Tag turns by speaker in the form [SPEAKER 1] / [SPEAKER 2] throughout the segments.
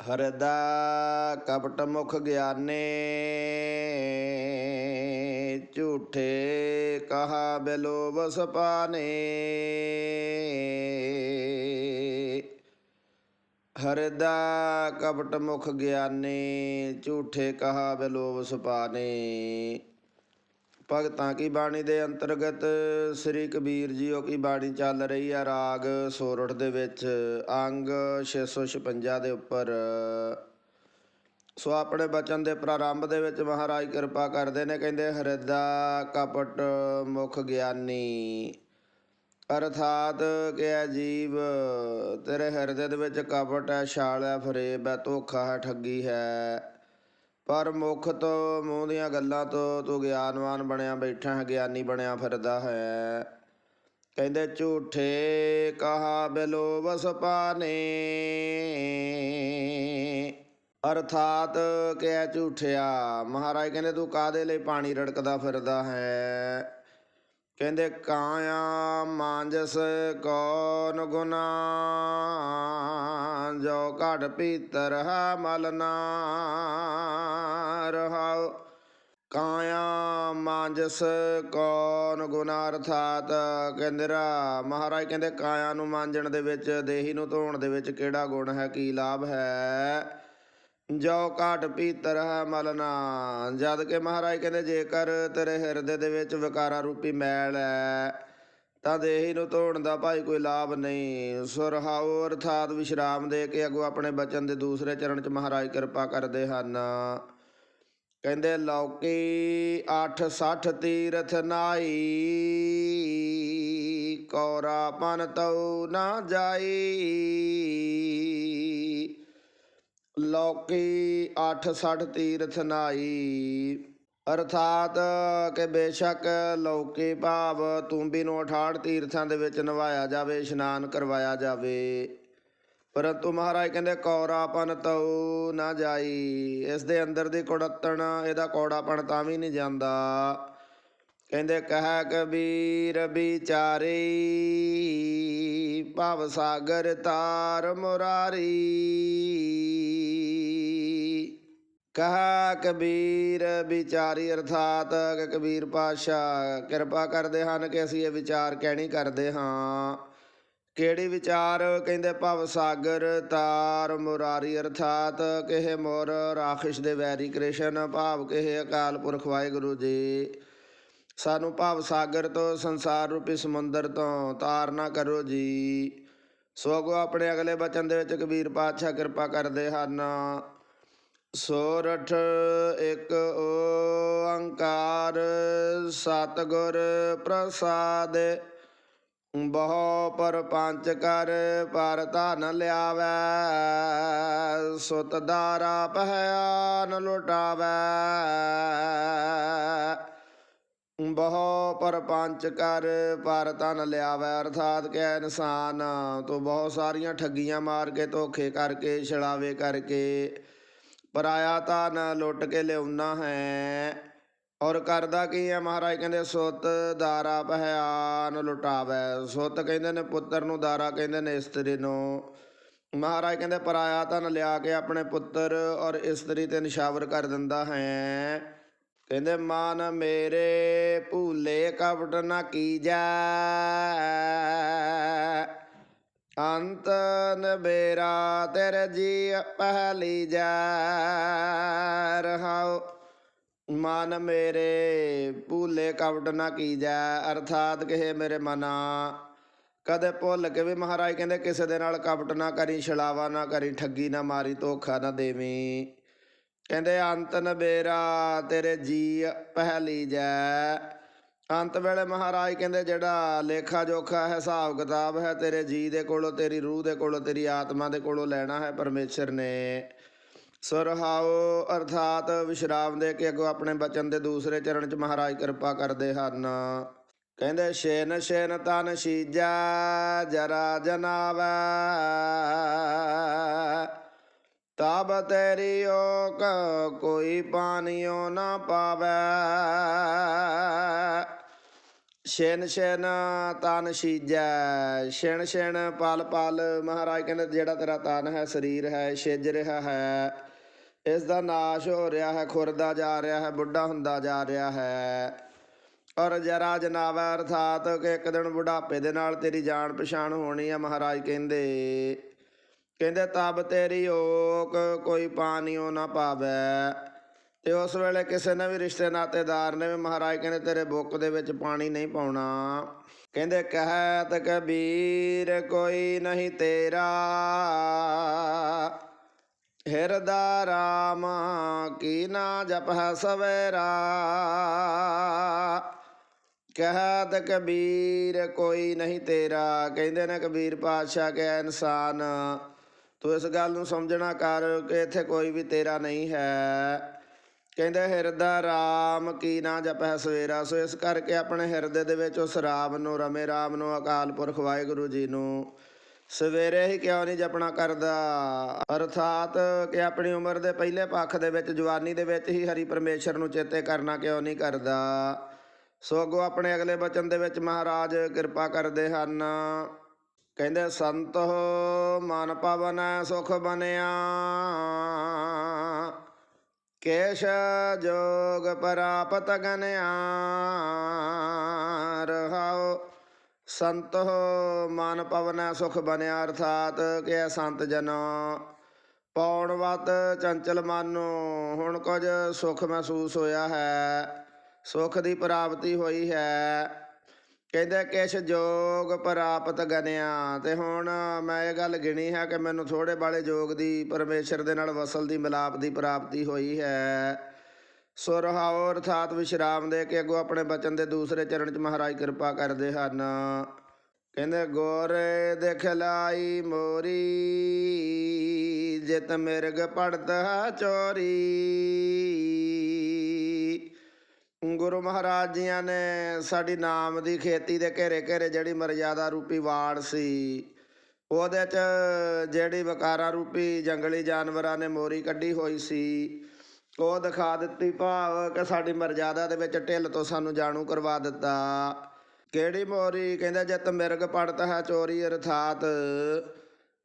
[SPEAKER 1] ਹਰਦਾ ਕਪਟ ਮੁਖ ਗਿਆਨੇ, ਝੂਠੇ ਕਹਾ ਬਿਲੋਬ ਸਪਾਨੇ ਹਰਦਾ ਕਪਟ ਮੁਖ ਗਿਆਨੇ, ਝੂਠੇ ਕਹਾ ਬਿਲੋਬ ਸਪਾਨੇ ਭਗਤਾਂ ਕੀ ਬਾਣੀ ਦੇ ਅੰਤਰਗਤ? ਸ੍ਰੀ ਕਬੀਰ ਜੀਓ ਕੀ ਬਾਣੀ ਚੱਲ ਰਹੀ ਹੈ ਰਾਗ ਸੋਰਠ ਦੇ ਵਿੱਚ। ਅੰਗ 656 ਦੇ ਉੱਪਰ। ਸੋ ਆਪਣੇ ਬਚਨ ਦੇ ਪ੍ਰਾਰੰਭ ਦੇ ਵਿੱਚ ਮਹਾਰਾਜ ਕਿਰਪਾ ਕਰਦੇ ਨੇ, ਕਹਿੰਦੇ, ਹਰਿਦਾ ਕਪਟ ਮੁਖ ਗਿਆਨੀ, ਅਰਥਾਤ ਕਿ ਜੀਵ? ਤੇਰੇ ਹਿਰਦੇ ਦੇ ਵਿੱਚ ਕਪਟ ਹੈ, ਛਾਲ ਹੈ, ਫਰੇਬ ਹੈ, ਧੋਖਾ ਹੈ, ਠੱਗੀ ਹੈ। ਪਰ ਮੁਖ ਤੋਂ ਮੂੰਹ ਦੀਆਂ ਗੱਲਾਂ ਤੋਂ ਤੂੰ ਗਿਆਨਵਾਨ ਬਣਿਆ ਬੈਠਾ ਹੈ, ਗਿਆਨੀ ਬਣਿਆ ਫਿਰਦਾ ਹੈ। ਕਹਿੰਦੇ ਝੂਠੇ ਕਹਾ ਬਿਲੋ ਵਸ ਪਾਨੇ ਅਰਥਾਤ ਕਿ ਝੂਠਿਆ। ਮਹਾਰਾਜ ਕਹਿੰਦੇ ਤੂੰ ਕਾਦੇ ਲਈ ਪਾਣੀ ਰੜਕਦਾ ਫਿਰਦਾ ਹੈ? ਕਹਿੰਦੇ ਕਾਇਆ ਮਾਂਜਸ ਕੌਣ ਗੁਨਾ ਜੋ ਘਟ ਪੀਤਰ ਹੈ ਮਲ ਨਾ ਰਹਾਉ। ਕਾਇਆ ਮਾਂਜਸ ਕੌਣ ਗੁਨਾ ਅਰਥਾਤ ਕਹਿੰਦੇਰਾ ਮਹਾਰਾਜ ਕਹਿੰਦੇ ਕਾਇਆ ਨੂੰ ਮਾਂਜਣ ਦੇ ਵਿੱਚ, ਦੇਹੀ ਨੂੰ ਧੋਣ ਦੇ ਵਿੱਚ ਕਿਹੜਾ ਗੁਣ ਹੈ, ਕੀ ਲਾਭ ਹੈ? ਜੋ ਘਟ ਭੀਤਰ ਹੈ ਮਲਨਾ ਜਦ ਕਿ ਮਹਾਰਾਜ ਕਹਿੰਦੇ, ਜੇਕਰ ਤੇਰੇ ਹਿਰਦੇ ਦੇ ਵਿੱਚ ਵਿਕਾਰਾਂ ਰੂਪੀ ਮੈਲ ਹੈ, ਤਾਂ ਦੇਹੀ ਨੂੰ ਧੋਣ ਦਾ ਭਾਈ ਕੋਈ ਲਾਭ ਨਹੀਂ। ਸੁਰਹਾਉ ਅਰਥਾਤ ਵਿਸ਼ਰਾਮ ਦੇ ਕੇ ਅਗੋ ਆਪਣੇ ਬਚਨ ਦੇ ਦੂਸਰੇ ਚਰਨ ਚ ਮਹਾਰਾਜ ਕਿਰਪਾ ਕਰਦੇ ਹਨ। ਕਹਿੰਦੇ, ਲੌਕੀ 860 ਤੀਰਥ ਨਾਈ, ਕੋਰਾ ਪਨ ਤਉ ਨਾ ਜਾਈ। ਲੋਕੀ 860 ਤੀਰਥ ਨਾਈ। ਅਰਥਾਤ ਕਿ ਬੇਸ਼ੱਕ ਲੋਕੀ ਭਾਵ ਤੂੰਬੀ ਨੂੰ 68 ਤੀਰਥਾਂ ਦੇ ਵਿੱਚ ਨਵਾਇਆ ਜਾਵੇ, ਇਸ਼ਨਾਨ ਕਰਵਾਇਆ ਜਾਵੇ। ਪਰੰਤੂ ਮਹਾਰਾਜ ਕਹਿੰਦੇ ਕੌਰਾਪਨ ਤਉ ਨਾ ਜਾਈ। ਇਸ ਦੇ ਅੰਦਰ ਦੀ ਕੁੜੱਤਣ, ਇਹਦਾ ਕੌੜਾਪਣ ਤਾਂ ਵੀ ਨਹੀਂ ਜਾਂਦਾ। ਕਹਿੰਦੇ ਕਹਿ ਕਬੀਰ ਵਿਚਾਰੀ, ਭਵ ਸਾਗਰ ਤਾਰ ਮੁਰਾਰੀ। ਕਹਾ ਕਬੀਰ ਵਿਚਾਰੀ, ਅਰਥਾਤ ਕਬੀਰ ਪਾਸ਼ਾ ਕਿਰਪਾ ਕਰਦੇ ਹਨ ਕਿ ਅਸੀਂ ਇਹ ਵਿਚਾਰ ਕਹਿਣੀ ਕਰਦੇ ਹਾਂ। ਕਿਹੜੀ ਵਿਚਾਰ? ਕਹਿੰਦੇ ਭਵ ਸਾਗਰ ਤਾਰ ਮੁਰਾਰੀ, ਅਰਥਾਤ ਕਿਹ ਮੋਰ ਰਾਖਿਸ਼ ਦੇ ਵੈਰੀ ਕ੍ਰਿਸ਼ਨ, ਭਾਵ ਕਿਹੇ ਅਕਾਲ ਪੁਰਖ ਵਾਹਿਗੁਰੂ ਜੀ। ਸਾਨੂੰ ਭਾਵ ਸਾਗਰ ਤੋਂ, ਸੰਸਾਰ ਰੂਪੀ ਸਮੁੰਦਰ ਤੋਂ ਤਾਰ ਨਾ ਕਰੋ ਜੀ। ਸੋ ਅਗੋ ਆਪਣੇ ਅਗਲੇ ਬਚਨ ਦੇ ਵਿੱਚ ਕਬੀਰ ਪਾਤਸ਼ਾਹ ਕਿਰਪਾ ਕਰਦੇ ਹਨ। ਸੋਰਠ ਇੱਕ ਓੰਕਾਰ ਸਤਿਗੁਰ ਪ੍ਰਸਾਦ, ਬਹੁ ਪਰ ਪੰਚ ਕਰ ਪਰ ਧਨ ਲਿਆਵੈ, ਸੁਤ ਦਾਰਾ ਪਹਿਆਨ ਲੁਟਾਵੈ। ਬਹੁ ਪਰਪੰਚ ਕਰ, ਪਰ ਤਨ ਲਿਆਵੈ ਅਰਥਾਤ ਕਿ ਇਨਸਾਨ ਤੋਂ ਬਹੁਤ ਸਾਰੀਆਂ ਠੱਗੀਆਂ ਮਾਰ ਕੇ, ਧੋਖੇ ਕਰਕੇ, ਛਲਾਵੇ ਕਰਕੇ। ਪਰਾਇਆ ਧਨ ਲੁੱਟ ਕੇ ਲਿਆਉਣਾ ਹੈ। ਔਰ ਕਰਦਾ ਕੀ ਹੈ ਮਹਾਰਾਜ? ਕਹਿੰਦੇ, ਸੁੱਤ ਦਾਰਾ ਪਹਿਆਨ ਲੁਟਾਵੈ। ਸੁੱਤ ਕਹਿੰਦੇ ਨੇ, ਪੁੱਤਰ ਨੂੰ ਦਾਰਾ ਕਹਿੰਦੇ ਨੇ ਇਸਤਰੀ ਨੂੰ। ਮਹਾਰਾਜ ਕਹਿੰਦੇ, ਪਰਾਇਆ ਧਨ ਲਿਆ ਕੇ ਆਪਣੇ ਪੁੱਤਰ ਔਰ ਇਸਤਰੀ ਤੇ ਨਿਸ਼ਾਵਰ ਕਰ ਦਿੰਦਾ ਹੈ। ਕਹਿੰਦੇ, ਮਨ ਮੇਰੇ ਭੂਲੇ ਕਪਟ ਨਾ ਕੀਜੈ। ਅੰਤ ਨਬੇਰਾ ਤੇਰੇ ਜੀ ਪਹਿਲੀ ਜਾ। ਰਹਾਉ, ਮਨ ਮੇਰੇ ਭੂਲੇ ਕਪਟ ਨਾ ਕੀਜੈ। ਅਰਥਾਤ ਕਿ ਮੇਰੇ ਮਨਾ। ਕਦੇ ਭੁੱਲ ਕੇ ਵੀ ਮਹਾਰਾਜ ਕਹਿੰਦੇ, ਕਿਸੇ ਦੇ ਨਾਲ ਕਪਟ ਨਾ ਕਰੀ, ਛਲਾਵਾ ਨਾ ਕਰੀ, ਠੱਗੀ ਨਾ ਮਾਰੀ, ਧੋਖਾ ਨਾ ਦੇਵੀਂ। ਕਹਿੰਦੇ, ਅੰਤ ਨਬੇਰਾ, ਤੇਰੇ ਜੀ ਪਹਿਲੀ ਜੈ। ਅੰਤ ਵੇਲੇ ਮਹਾਰਾਜ ਕਹਿੰਦੇ, ਜਿਹੜਾ ਲੇਖਾ ਜੋਖਾ ਹੈ, ਹਿਸਾਬ ਕਿਤਾਬ ਹੈ, ਤੇਰੇ ਜੀ ਦੇ ਕੋਲੋਂ, ਤੇਰੀ ਰੂਹ ਦੇ ਕੋਲੋਂ, ਤੇਰੀ ਆਤਮਾ ਦੇ ਕੋਲੋਂ ਲੈਣਾ ਹੈ ਪਰਮੇਸ਼ਰ ਨੇ। ਸੁਰਹਾਉ ਅਰਥਾਤ ਵਿਸ਼ਰਾਮ ਦੇ ਕੇ ਅੱਗੋਂ ਆਪਣੇ ਬਚਨ ਦੇ ਦੂਸਰੇ ਚਰਨ ਚ ਮਹਾਰਾਜ ਕਿਰਪਾ ਕਰਦੇ ਹਨ। ਕਹਿੰਦੇ ਸ਼ੇਨ ਸ਼ੇਨ ਤਨ ਸ਼ੀਜਾ, ਜਰਾ ਜਨਾਵੈ। ਤਬ ਤੇਰੀ ਓਕ ਕੋਈ ਪਾਣੀਓ ਨਾ ਪਾਵੈ। ਛਿਨ ਛਿਨ ਤਨ ਸੀਜੈ ਛਿਨ ਛਿਨ ਪਲ ਪਲ। ਮਹਾਰਾਜ ਕਹਿੰਦੇ ਜਿਹੜਾ ਤੇਰਾ ਤਨ ਹੈ, ਸਰੀਰ ਹੈ, ਛਿਜ ਰਿਹਾ ਹੈ। ਇਸ ਦਾ ਨਾਸ਼ ਹੋ ਰਿਹਾ ਹੈ, ਖੁਰਦਾ ਜਾ ਰਿਹਾ ਹੈ, ਬੁੱਢਾ ਹੁੰਦਾ ਜਾ ਰਿਹਾ ਹੈ। ਔਰ ਜਰਾ ਜਨਾਵਾ ਅਰਥਾਤ ਕਿ ਇੱਕ ਦਿਨ ਬੁਢਾਪੇ ਦੇ ਨਾਲ ਤੇਰੀ ਜਾਣ ਪਛਾਣ ਹੋਣੀ ਆ ਮਹਾਰਾਜ ਕਹਿੰਦੇ। ਕਹਿੰਦੇ, ਤਬ ਤੇਰੀ ਓਕ ਕੋਈ ਪਾਣੀਓ ਨਾ ਪਾਵੇ। ਤੇ ਉਸ ਵੇਲੇ ਕਿਸੇ ਨੇ ਵੀ ਰਿਸ਼ਤੇ ਨਾਤੇਦਾਰ ਨੇ ਵੀ ਮਹਾਰਾਜ ਕਹਿੰਦੇ, ਤੇਰੇ ਬੁੱਕ ਦੇ ਵਿੱਚ ਪਾਣੀ ਨਹੀਂ ਪਾਉਣਾ। ਕਹਿੰਦੇ, ਕਹਿਤ ਕਬੀਰ ਕੋਈ ਨਹੀਂ ਤੇਰਾ। ਹਿਰਦਾ ਰਾਮ ਕੀ ਨਾ ਜਪੈ ਸਵੇਰਾ। ਕਹਿਤ ਕਬੀਰ ਕੋਈ ਨਹੀਂ ਤੇਰਾ। ਕਹਿੰਦੇ ਨੇ ਕਬੀਰ ਪਾਤਸ਼ਾਹ ਕਿ ਇਨਸਾਨ ਤੂੰ ਇਸ ਗੱਲ ਨੂੰ ਸਮਝਣਾ ਕਰ ਕਿ ਇੱਥੇ ਕੋਈ ਵੀ ਤੇਰਾ ਨਹੀਂ ਹੈ। ਕਹਿੰਦੇ ਹਿਰਦਾ ਰਾਮ ਕੀ ਨਾ ਜਪੈ ਸਵੇਰਾ। ਸੋ ਇਸ ਕਰਕੇ ਆਪਣੇ ਹਿਰਦੇ ਦੇ ਵਿੱਚ ਉਸ ਰਾਮ ਨੂੰ ਰਮੇ ਰਾਮ ਨੂੰ ਅਕਾਲ ਪੁਰਖ ਵਾਹਿਗੁਰੂ ਜੀ ਨੂੰ ਸਵੇਰੇ ਹੀ ਕਿਉਂ ਨਹੀਂ ਜਪਣਾ ਕਰਦਾ? ਅਰਥਾਤ ਕਿ ਆਪਣੀ ਉਮਰ ਦੇ ਪਹਿਲੇ ਪੱਖ ਦੇ ਵਿੱਚ, ਜਵਾਨੀ ਦੇ ਵਿੱਚ ਹੀ ਹਰੀ ਪਰਮੇਸ਼ਰ ਨੂੰ ਚੇਤੇ ਕਰਨਾ ਕਿਉਂ ਨਹੀਂ ਕਰਦਾ? ਸੋ ਅੱਗੋਂ ਆਪਣੇ ਅਗਲੇ ਬਚਨ ਦੇ ਵਿੱਚ ਮਹਾਰਾਜ ਕਿਰਪਾ ਕਰਦੇ ਹਨ। ਕਹਿੰਦੇ ਸੰਤ ਹੋ ਮਨ ਪਵਨ ਸੁਖ ਬਨਿਆ। ਕੇਸ਼ ਜੋਗ ਪ੍ਰਾਪਤ ਗਨਿਆ। ਰਹਾਉ ਸੰਤ ਹੋ ਮਨ ਪਵਨ ਸੁਖ ਬਨਿਆ ਅਰਥਾਤ ਕਿ ਸੰਤ ਜਨ ਪੌਣ ਵਤ ਚੰਚਲ ਮਨ, ਹੁਣ ਕੁਝ ਸੁਖ ਮਹਿਸੂਸ ਹੋਇਆ ਹੈ, ਸੁਖ ਦੀ ਪ੍ਰਾਪਤੀ ਹੋਈ ਹੈ। ਕਹਿੰਦੇ ਕਿਛ ਜੋਗ ਪ੍ਰਾਪਤ ਗਨਿਆ। ਤੇ ਹੁਣ ਮੈਂ ਇਹ ਗੱਲ ਗਿਣੀ ਹੈ ਕਿ ਮੈਨੂੰ ਥੋੜੇ ਬਾਲੇ ਜੋਗ ਦੀ, ਪਰਮੇਸ਼ਰ ਦੇ ਨਾਲ ਵਸਲ ਦੀ ਮਿਲਾਪ ਦੀ ਪ੍ਰਾਪਤੀ ਹੋਈ ਹੈ। ਸੋ ਰਹਾਉ ਅਰਥਾਤ ਵਿਸ਼ਰਾਮ ਦੇ ਕੇ ਅੱਗੋਂ ਆਪਣੇ ਬਚਨ ਦੇ ਦੂਸਰੇ ਚਰਨ ਚ ਮਹਾਰਾਜ ਕਿਰਪਾ ਕਰਦੇ ਹਨ। ਕਹਿੰਦੇ, ਗੋਰੇ ਦਿਖਲਾਈ ਮੋਰੀ, ਜਿਤ ਮਿਰਗ ਪੜਦਾ ਚੋਰੀ। ਗੁਰੂ ਮਹਾਰਾਜ ਜੀਆਂ ਨੇ ਸਾਡੀ ਨਾਮ ਦੀ ਖੇਤੀ ਦੇ ਘੇਰੇ ਘੇਰੇ ਜਿਹੜੀ ਮਰਜ਼ਾਦਾ ਰੂਪੀ ਵਾੜ ਸੀ, ਉਹਦੇ ਚ ਜਿਹੜੀ ਵਕਾਰਾਂ ਰੂਪੀ ਜੰਗਲੀ ਜਾਨਵਰਾਂ ਨੇ ਮੋਰੀ ਕੱਢੀ ਹੋਈ ਸੀ, ਉਹ ਦਿਖਾ ਦਿੱਤੀ ਭਾਵ ਕਿ ਸਾਡੀ ਮਰਜ਼ਾਦਾ ਦੇ ਵਿੱਚ ਢਿੱਲ ਤੋਂ ਸਾਨੂੰ ਜਾਣੂ ਕਰਵਾ ਦਿੱਤਾ। ਕਿਹੜੀ ਮੋਰੀ? ਕਹਿੰਦਾ, ਜਤ ਮਿਰਗ ਪੜਤ ਹੈ ਚੋਰੀ ਅਰਥਾਤ।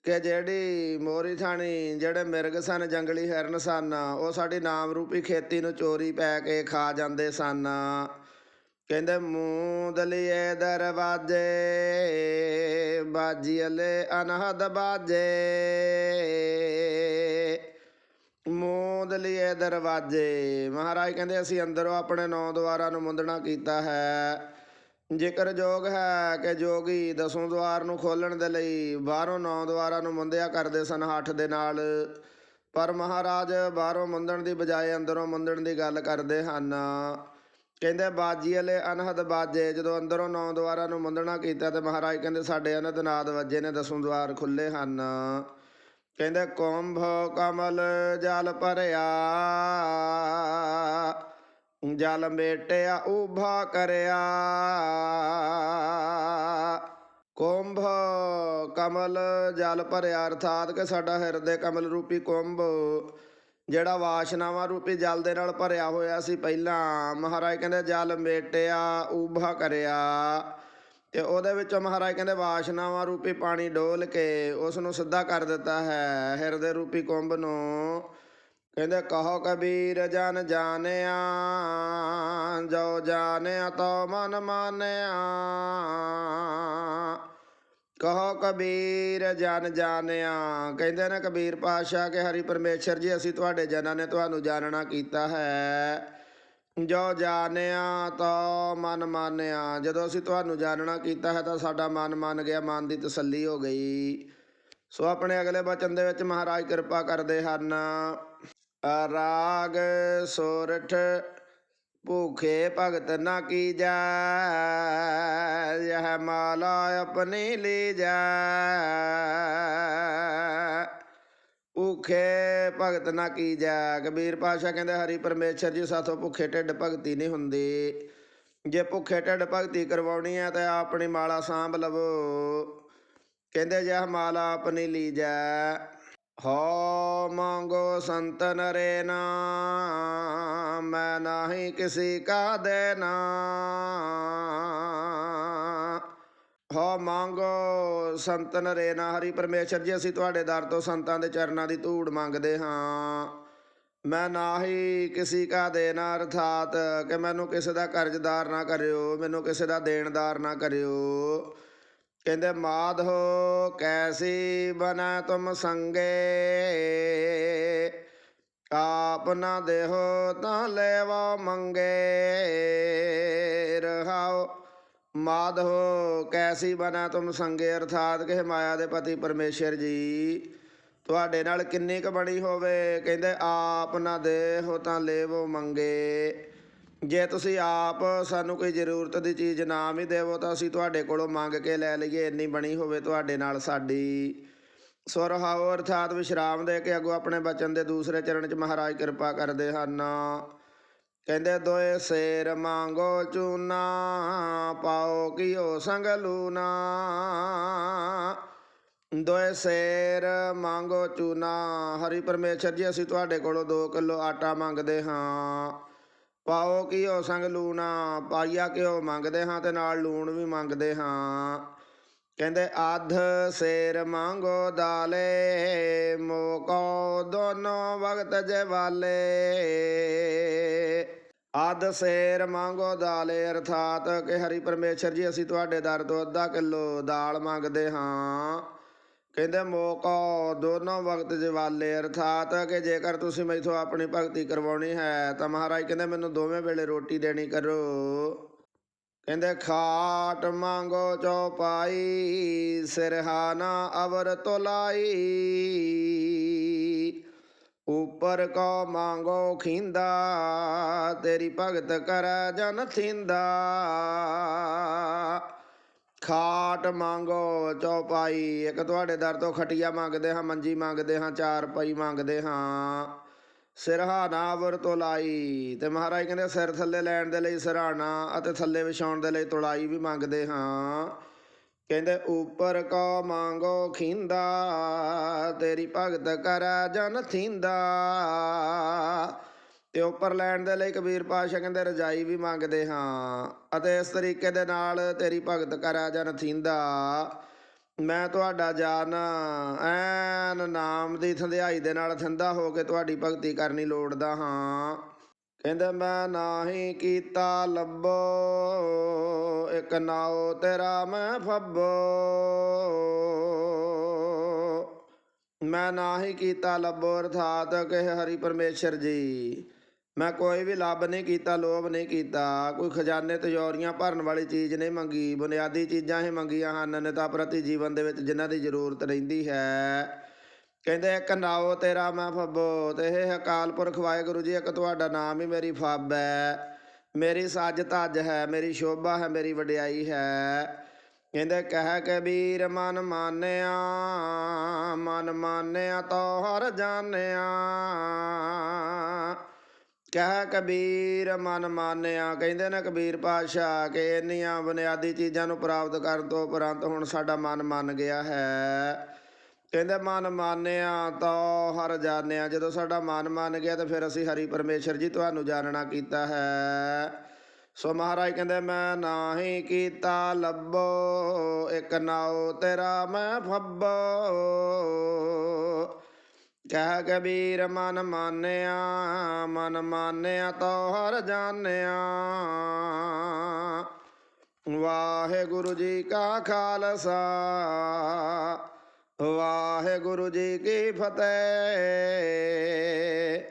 [SPEAKER 1] ਕਿ ਜਿਹੜੀ ਮੋਰੀ ਥਾਣੀ, ਜਿਹੜੇ ਮਿਰਗ ਸਨ ਜੰਗਲੀ ਹਿਰਨ ਸਨ, ਉਹ ਸਾਡੀ ਨਾਮ ਰੂਪੀ ਖੇਤੀ ਨੂੰ ਚੋਰੀ ਪੈ ਕੇ ਖਾ ਜਾਂਦੇ ਸਨ। ਕਹਿੰਦੇ ਮੂੰਦਲੀਏ ਦਰਵਾਜੇ ਬਾਜੀਲੇ ਅਨਹਦ ਬਾਜੇ। ਮੂੰਦਲੀਏ ਦਰਵਾਜੇ। ਮਹਾਰਾਜ ਕਹਿੰਦੇ, ਅਸੀਂ ਅੰਦਰੋਂ ਆਪਣੇ ਨੌ ਦੁਆਰਾਂ ਨੂੰ ਮੁੰਦਣਾ ਕੀਤਾ ਹੈ। ਜ਼ਿਕਰ ਜੋਗ ਹੈ ਕਿ ਜੋਗੀ ਦਸੋਂ ਦੁਆਰ ਨੂੰ ਖੋਲਣ ਦੇ ਲਈ ਬਾਹਰੋਂ ਨੌ ਦੁਆਰਾਂ ਨੂੰ ਮੁੰਦਿਆ ਕਰਦੇ ਸਨ, ਹੱਠ ਦੇ ਨਾਲ। ਪਰ ਮਹਾਰਾਜ ਬਾਹਰੋਂ ਮੁੰਦਣ ਦੀ ਬਜਾਏ ਅੰਦਰੋਂ ਮੁੰਦਣ ਦੀ ਗੱਲ ਕਰਦੇ ਹਨ। ਕਹਿੰਦੇ, ਬਾਜੀ ਵਾਲੇ ਅਨਹਦ ਬਾਜੇ, ਜਦੋਂ ਅੰਦਰੋਂ ਨੌ ਦੁਆਰਾਂ ਨੂੰ ਮੰਦਣਾ ਕੀਤਾ ਤੇ ਮਹਾਰਾਜ ਕਹਿੰਦੇ, ਸਾਡੇ ਅਨਹਦ ਨਾਦ ਵੱਜੇ ਨੇ, ਦਸੋਂ ਦੁਆਰ ਖੁੱਲੇ ਹਨ। ਕਹਿੰਦੇ ਕੁੰਭ ਕਮਲ ਜਲ ਭਰਿਆ। ਜਲ ਮੇਟਿਆ ਉਭਾ ਕਰਿਆ। ਕੁੰਭ ਕਮਲ ਜਲ ਭਰਿਆ, ਅਰਥਾਤ ਕਿ ਸਾਡਾ ਹਿਰਦੇ ਕਮਲ ਰੂਪੀ ਕੁੰਭ, ਜਿਹੜਾ ਵਾਸ਼ਨਾਵਾਂ ਰੂਪੀ ਜਲ ਦੇ ਨਾਲ ਭਰਿਆ ਹੋਇਆ ਸੀ ਪਹਿਲਾਂ। ਮਹਾਰਾਜ ਕਹਿੰਦੇ, ਜਲ ਮੇਟਿਆ ਉਭਾ ਕਰਿਆ। ਤੇ ਉਹਦੇ ਵਿੱਚੋਂ ਮਹਾਰਾਜ ਕਹਿੰਦੇ, ਵਾਸ਼ਨਾਵਾਂ ਰੂਪੀ ਪਾਣੀ ਡੋਲ ਕੇ ਉਸ ਨੂੰ ਸਿੱਧਾ ਕਰ ਦਿੱਤਾ ਹੈ, ਹਿਰਦੇ ਰੂਪੀ ਕੁੰਭ ਨੂੰ। ਕਹਿੰਦੇ ਕਹੋ ਕਬੀਰ, ਜਨ ਜਾਣਿਆ, ਜੋ ਜਾਣਿਆ ਤੋ ਮਨ ਮਾਨਿਆ। ਕਹੋ ਕਬੀਰ, ਜਨ ਜਾਣਿਆ, ਕਹਿੰਦੇ ਨੇ ਕਬੀਰ ਪਾਤਸ਼ਾਹ ਕਿ ਹਰੀ ਪਰਮੇਸ਼ਰ ਜੀ, ਅਸੀਂ ਤੁਹਾਡੇ ਜਨਾਂ ਨੇ ਤੁਹਾਨੂੰ ਜਾਣਨਾ ਕੀਤਾ ਹੈ। ਜੋ ਜਾਣਿਆ ਤਾਂ ਮਨ ਮਾਨਿਆ, ਜਦੋਂ ਅਸੀਂ ਤੁਹਾਨੂੰ ਜਾਣਨਾ ਕੀਤਾ ਹੈ, ਤਾਂ ਸਾਡਾ ਮਨ ਮੰਨ ਗਿਆ, ਮਨ ਦੀ ਤਸੱਲੀ ਹੋ ਗਈ। ਸੋ ਆਪਣੇ ਅਗਲੇ ਬਚਨ ਦੇ ਵਿੱਚ ਮਹਾਰਾਜ ਕਿਰਪਾ ਕਰਦੇ ਹਨ। ਰਾਗ ਸੋਰਠ ਭੂਖੇ ਭਗਤ ਨਾ ਕੀਜੈ, ਯਹ ਮਾਲਾ ਆਪਣੀ ਲੀ ਜਾ ਭੁੱਖੇ ਭਗਤ ਨਾ ਕੀਜੈ ਕਬੀਰ ਪਾਸ਼ਾ ਕਹਿੰਦੇ, ਹਰੀ ਪਰਮੇਸ਼ਰ ਜੀ, ਸਾਥੋਂ ਭੁੱਖੇ ਢਿੱਡ ਭਗਤੀ ਨਹੀਂ ਹੁੰਦੀ। ਜੇ ਭੁੱਖੇ ਢਿੱਡ ਭਗਤੀ ਕਰਵਾਉਣੀ ਹੈ, ਤਾਂ ਆਪਣੀ ਮਾਲਾ ਸਾਂਭ ਲਵੋ। ਕਹਿੰਦੇ ਜਹ ਮਾਲਾ ਆਪਣੀ ਲੀਜੈ। ਹੋ ਮੰਗੋ ਸੰਤਨ ਰੇ ਨਾ ਮੈਂ ਨਾਹੀ ਕਿਸੇ ਕਾ ਦੇਨਾ ਹੋ ਮੰਗੋ ਸੰਤਨ ਰੇ ਨਾ ਹਰੀ ਪਰਮੇਸ਼ਰ ਜੀ, ਅਸੀਂ ਤੁਹਾਡੇ ਦਰ ਤੋਂ ਸੰਤਾਂ ਦੇ ਚਰਨਾਂ ਦੀ ਧੂੜ ਮੰਗਦੇ ਹਾਂ। ਮੈਂ ਨਾਹੀ ਕਿਸੇ ਕਾ ਦੇਨਾ ਅਰਥਾਤ ਕਿ ਮੈਨੂੰ ਕਿਸੇ ਦਾ ਕਰਜ਼ਦਾਰ ਨਾ ਕਰਿਓ, ਮੈਨੂੰ ਕਿਸੇ ਦਾ ਦੇਣਦਾਰ ਨਾ ਕਰਿਓ। ਕਹਿੰਦੇ, ਮਾਧੋ ਕੈਸੀ ਬਨਾ ਤੁਮ ਸੰਗੇ? ਆਪ ਨਾ ਦੇਹੋ ਤਾਂ ਲੈਵਾ ਮੰਗੇ। ਰਹਾਓ, ਮਾਧੋ ਕੈਸੀ ਬਨਾ ਤੁਮ ਸੰਗੇ? ਅਰਥਾਤ ਕਿ ਮਾਇਆ ਦੇ ਪਤੀ ਪਰਮੇਸ਼ਰ ਜੀ, ਤੁਹਾਡੇ ਨਾਲ ਕਿੰਨੀ ਕੁ ਬਣੀ ਹੋਵੇ? ਕਹਿੰਦੇ, ਆਪ ਨਾ ਦੇਹੋ ਤਾਂ ਲੈਵੋ ਮੰਗੇ। ਜੇ ਤੁਸੀਂ ਆਪ ਸਾਨੂੰ ਕੋਈ ਜ਼ਰੂਰਤ ਦੀ ਚੀਜ਼ ਨਾ ਵੀ ਦੇਵੋ ਤਾਂ ਅਸੀਂ ਤੁਹਾਡੇ ਕੋਲੋਂ ਮੰਗ ਕੇ ਲੈ ਲਈਏ, ਇੰਨੀ ਬਣੀ ਹੋਵੇ ਤੁਹਾਡੇ ਨਾਲ ਸਾਡੀ ਸੋ ਰਹਾਓ ਅਰਥਾਤ ਵਿਸ਼ਰਾਮ ਦੇ ਕੇ ਅੱਗੋਂ ਆਪਣੇ ਬਚਨ ਦੇ ਦੂਸਰੇ ਚਰਨ 'ਚ ਮਹਾਰਾਜ ਕਿਰਪਾ ਕਰਦੇ ਹਨ। ਕਹਿੰਦੇ, ਦੋਏ ਸੇਰ ਮੰਗੋ ਚੂਨਾ, ਪਾਓ ਕਿਓ ਸੰਗ ਲੂਨਾ। ਦੋਏ ਸੇਰ ਮੰਗੋ ਚੂਨਾ, ਹਰੀ ਪਰਮੇਸ਼ਰ ਜੀ, ਅਸੀਂ ਤੁਹਾਡੇ ਕੋਲੋਂ 2 ਕਿਲੋ ਆਟਾ ਮੰਗਦੇ ਹਾਂ। ਪਾਓ ਕੀਓ ਸੰਗ ਲੂਣਾ, ਪਾਈਆ ਕਿਓ ਮੰਗਦੇ ਹਾਂ ਤੇ ਨਾਲ ਲੂਣ ਵੀ ਮੰਗਦੇ ਹਾਂ। ਕਹਿੰਦੇ ਆਧ ਸੇਰ ਮੰਗੋ ਦਾਲੇ, ਮੋਕੋ ਦੋਨੋਂ ਵਕਤ ਜਵਾਲੇ। ਵਾਲੇ ਆਧ ਸੇਰ ਮੰਗੋ ਦਾਲੇ, ਅਰਥਾਤ ਕਿ ਹਰੀ ਪਰਮੇਸ਼ਰ ਜੀ, ਅਸੀਂ ਤੁਹਾਡੇ ਦਰ ਤੋਂ ਅੱਧਾ ਕਿਲੋ ਦਾਲ ਮੰਗਦੇ ਹਾਂ। ਕਹਿੰਦੇ ਮੋਕੋ ਦੋਨੋਂ ਵਕਤ ਜਵਾਲੇ, ਅਰਥਾਤ ਕਿ ਜੇਕਰ ਤੁਸੀਂ ਮੈਥੋਂ ਆਪਣੀ ਭਗਤੀ ਕਰਵਾਉਣੀ ਹੈ ਤਾਂ ਮਹਾਰਾਜ ਕਹਿੰਦੇ ਮੈਨੂੰ ਦੋਵੇਂ ਵੇਲੇ ਰੋਟੀ ਦੇਣੀ ਕਰੋ। ਕਹਿੰਦੇ ਖਾਟ ਮੰਗੋ ਚੌਪਾਈ ਸਿਰਹਾਨਾ ਅਵਰ ਤੋਲਾਈ। ਉਪਰ ਕੋ ਮੰਗੋ ਖਿੰਦਾ, ਤੇਰੀ ਭਗਤ ਕਰ ਜਨ ਥਿੰਦਾ। ਖਾਟ ਮੰਗੋ, ਚੌਪਾਈ। ਇੱਕ ਤੁਹਾਡੇ ਦਰ ਤੋਂ ਖਟੀਆ ਮੰਗਦੇ ਹਾਂ, ਮੰਜੀ ਮੰਗਦੇ ਹਾਂ, ਚਾਰ ਪਈ ਮੰਗਦੇ ਹਾਂ। ਸਿਰਹਾਣਾ ਵਰ ਤੋਲਾਈ ਤੇ ਮਹਾਰਾਜ ਕਹਿੰਦੇ ਸਿਰ ਥੱਲੇ ਲੈਣ ਦੇ ਲਈ ਸਿਰਹਾਣਾ ਅਤੇ ਥੱਲੇ ਵਿਛਾਉਣ ਦੇ ਲਈ ਤੋਲਾਈ ਵੀ ਮੰਗਦੇ ਹਾਂ। ਕਹਿੰਦੇ, ਉੱਪਰ ਕੋ ਮੰਗੋ ਖਿੰਦਾ, ਤੇਰੀ ਭਗਤ ਕਰੈ ਜਨ ਥਿੰਦਾ। ਤੇ ਉੱਪਰ ਲੈਣ ਦੇ ਲਈ ਕਬੀਰ ਪਾਸ਼ਾ ਕਹਿੰਦੇ, ਰਜਾਈ ਵੀ ਮੰਗਦੇ ਹਾਂ। ਅਤੇ ਇਸ ਤਰੀਕੇ ਦੇ ਨਾਲ ਤੇਰੀ ਭਗਤ ਕਰਾ ਜਨ ਥਿੰਦਾ। ਮੈਂ ਤੁਹਾਡਾ ਜਾਨ ਐਨ ਨਾਮ ਦੀ ਥੰਧਿਆਈ ਦੇ ਨਾਲ ਥੰਦਾ ਹੋ ਕੇ ਤੁਹਾਡੀ ਭਗਤੀ ਕਰਨੀ ਲੋੜਦਾ ਹਾਂ। ਕਹਿੰਦੇ, ਮੈਂ ਨਾਹੀ ਕੀਤਾ ਲੱਭੋ, ਇੱਕ ਨਾਉ ਤੇਰਾ ਮੈਂ ਫੱਬੋ। ਮੈਂ ਨਾ ਹੀ ਕੀਤਾ ਲੱਭੋ, ਅਰਥਾਤ ਕਿ ਹਰੀ ਪਰਮੇਸ਼ਰ ਜੀ। ਮੈਂ ਕੋਈ ਵੀ ਲੱਭ ਨਹੀਂ ਕੀਤਾ, ਲੋਭ ਨਹੀਂ ਕੀਤਾ, ਕੋਈ ਖਜ਼ਾਨੇ ਤਜੋਰੀਆਂ ਭਰਨ ਵਾਲੀ ਚੀਜ਼ ਨਹੀਂ ਮੰਗੀ, ਬੁਨਿਆਦੀ ਚੀਜ਼ਾਂ ਹੀ ਮੰਗੀਆਂ ਹਨ, ਨਿਤਾ ਪ੍ਰਤੀ ਜੀਵਨ ਦੇ ਵਿੱਚ ਜਿਨ੍ਹਾਂ ਦੀ ਜ਼ਰੂਰਤ ਰਹਿੰਦੀ ਹੈ। ਕਹਿੰਦੇ, ਇੱਕ ਨਾਉ ਤੇਰਾ ਮੈਂ ਫੱਬੋ, ਤੇ ਇਹ ਅਕਾਲ ਪੁਰਖ ਵਾਹਿਗੁਰੂ ਜੀ, ਇੱਕ ਤੁਹਾਡਾ ਨਾਮ ਹੀ ਮੇਰੀ ਫੱਬ ਹੈ। ਮੇਰੀ ਸੱਜ ਤੱਜ ਹੈ, ਮੇਰੀ ਸ਼ੋਭਾ ਹੈ, ਮੇਰੀ ਵਡਿਆਈ ਹੈ। ਕਹਿੰਦੇ, ਕਹਿ ਕਬੀਰ ਮਨ ਮਾਨਿਆ ਮਨ ਮਾਨਿਆ ਤੋ ਹਰ ਜਾਣਿਆ। ਕਹਿ ਕਬੀਰ ਮਨ ਮਾਨਿਆ, ਕਹਿੰਦੇ ਨੇ ਕਬੀਰ ਪਾਤਸ਼ਾਹ ਕਿ ਇੰਨੀਆਂ ਬੁਨਿਆਦੀ ਚੀਜ਼ਾਂ ਨੂੰ ਪ੍ਰਾਪਤ ਕਰਨ ਤੋਂ ਉਪਰੰਤ ਹੁਣ ਸਾਡਾ ਮਨ ਮੰਨ ਗਿਆ ਹੈ। ਕਹਿੰਦੇ ਮਨ ਮਾਨਿਆ ਤਾਂ ਹਰ ਜਾਣਿਆ, ਜਦੋਂ ਸਾਡਾ ਮਨ ਮੰਨ ਗਿਆ ਤਾਂ ਫਿਰ ਅਸੀਂ ਹਰੀ ਪਰਮੇਸ਼ਰ ਜੀ ਤੁਹਾਨੂੰ ਜਾਣਨਾ ਕੀਤਾ ਹੈ। ਸੋ ਮਹਾਰਾਜ ਕਹਿੰਦੇ, ਮੈਂ ਨਾਹੀ ਕੀਤਾ ਲੱਭੋ, ਇੱਕ ਨਾਉ ਤੇਰਾ ਮੈਂ ਫੱਬੋ। ਕਹਿ ਕਬੀਰ ਮਨ ਮਾਨਿਆ ਮਨ ਮਾਨਿਆ ਤੋ ਹਰ ਜਾਣਿਆ। ਵਾਹਿਗੁਰੂ ਜੀ ਕਾ ਖਾਲਸਾ, ਵਾਹਿਗੁਰੂ ਜੀ ਕੀ ਫਤਿਹ।